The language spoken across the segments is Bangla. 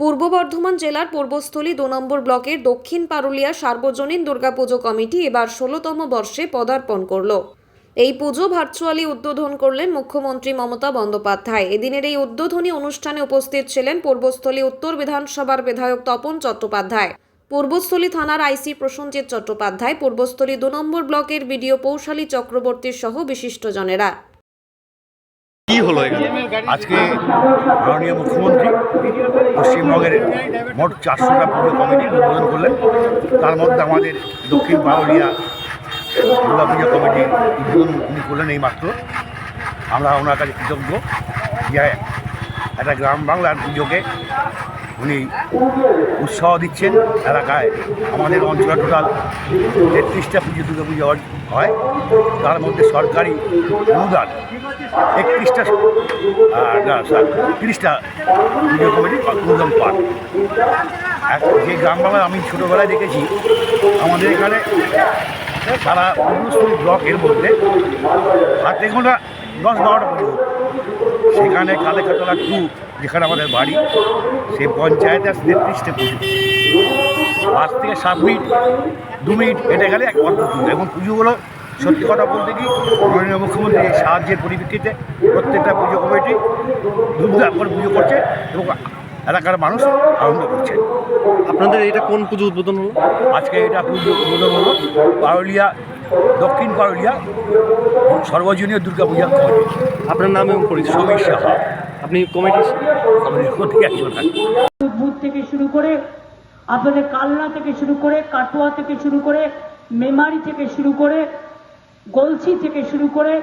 পূর্ব বর্ধমান জেলার পূর্বস্থলী দু নম্বর ব্লকের দক্ষিণ পারুলিয়া সার্বজনীন দুর্গাপুজো কমিটি এবার ষোলোতম বর্ষে পদার্পণ করল। এই পুজো ভার্চুয়ালি উদ্বোধন করলেন মুখ্যমন্ত্রী মমতা বন্দ্যোপাধ্যায়। এদিনের এই উদ্বোধনী অনুষ্ঠানে উপস্থিত ছিলেন পূর্বস্থলী উত্তর বিধানসভার বিধায়ক তপন চট্টোপাধ্যায়, পূর্বস্থলী থানার আইসি প্রসঞ্জিৎ চট্টোপাধ্যায়, পূর্বস্থলী দু নম্বর ব্লকের বিডিও পৌশালী চক্রবর্তীর সহ বিশিষ্টজনেরা। কি হলো এখানে? আজকে মাননীয় মুখ্যমন্ত্রী পশ্চিমবঙ্গের মোট চারশোটা পুজো কমিটি উদ্বোধন করলেন। তার মধ্যে আমাদের দক্ষিণ বাউলিয়া দুর্গা পুজো কমিটি উদ্বোধন উনি করলেন এই মাত্র আমরা ওনার কাছে কৃতজ্ঞ। যে একটা গ্রাম বাংলার পুজোকে উনি উৎসাহ দিচ্ছেন এলাকায়। আমাদের অঞ্চলে টোটাল তেত্রিশটা পুজো, দুর্গা পুজো হয়। তার মধ্যে সরকারি অনুদান একত্রিশটা তিরিশটা পুজো কমিটি অনুদান পান। যে গ্রাম বাংলায় আমি ছোটোবেলায় দেখেছি, আমাদের এখানে সারা পূর্বস্থলী ব্লকের মধ্যে হাতে গোনা দশ বারোটা পুজো। সেখানে কালেখাতলা টু যেখানে আমাদের বাড়ি সেই পঞ্চায়েত আছে তেত্রিশটা পুজো পাঁচ থেকে সাত মিনিট দু মিনিট হেঁটে গেলে এক অল্প পুজো এবং পুজোগুলো সত্যি কথা বলতে কি মাননীয় মুখ্যমন্ত্রী এই সাহায্যের পরিপ্রেক্ষিতে প্রত্যেকটা পুজো কমিটি ধুমধাম করে পুজো করছে এবং এলাকার মানুষ আনন্দ করছে। আপনাদের এটা কোন পুজো উদ্বোধন হলো? আজকে এটা পুজো উদ্বোধন হলো পারুলিয়া দক্ষিণ পারুলিয়া সর্বজনীয় দুর্গা পূজা আপনার নাম এবং পরিচয়। সমীর সাহা। আপনি কমিটি থেকে শুরু করে আপনাদের কালনা থেকে শুরু করে কাটোয়া থেকে শুরু করে মেমারি থেকে শুরু করে গলসি থেকে শুরু করে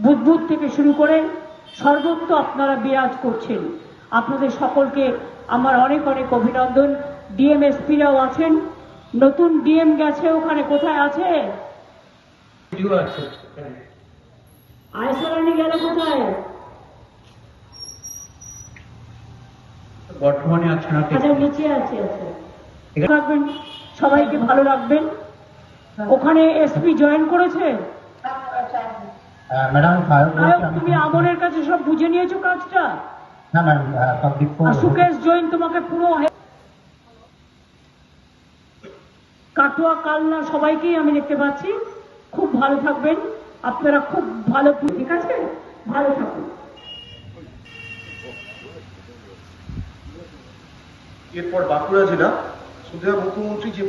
বুধবুদ থেকে শুরু করে সর্বত্র আপনারা বিরাজ করছেন। আপনাদের সকলকে আমার অনেক অনেক অভিনন্দন। ডিএমএসপিরাও আছেন। নতুন ডিএম গেছে ওখানে কোথায় আছে? আয়সারানি গেল কোথায়? বর্তমানে আছে না আচ্ছা নিচে আছে আছে। রাখবেন সবাইকে ভালো রাখবেন। ওখানে এসপি জয়েন করেছে? ম্যাডাম ফায়ার তুমি আমনের কাছে সব বুঝে নিয়েছো কাজটা? না ম্যাডাম পাবলিক আর সুকেশ জৈন তোমাকে পুরো কাটোয়া কালনা সবাইকেই আমি দেখতে পাচ্ছি। খুব ভালো থাকবেন। আপনারা খুব ভালো ঠিক আছে? ভালো থাকুন। এরপর বাঁকুড়া জেলা সুধা মুখ্যমন্ত্রী যে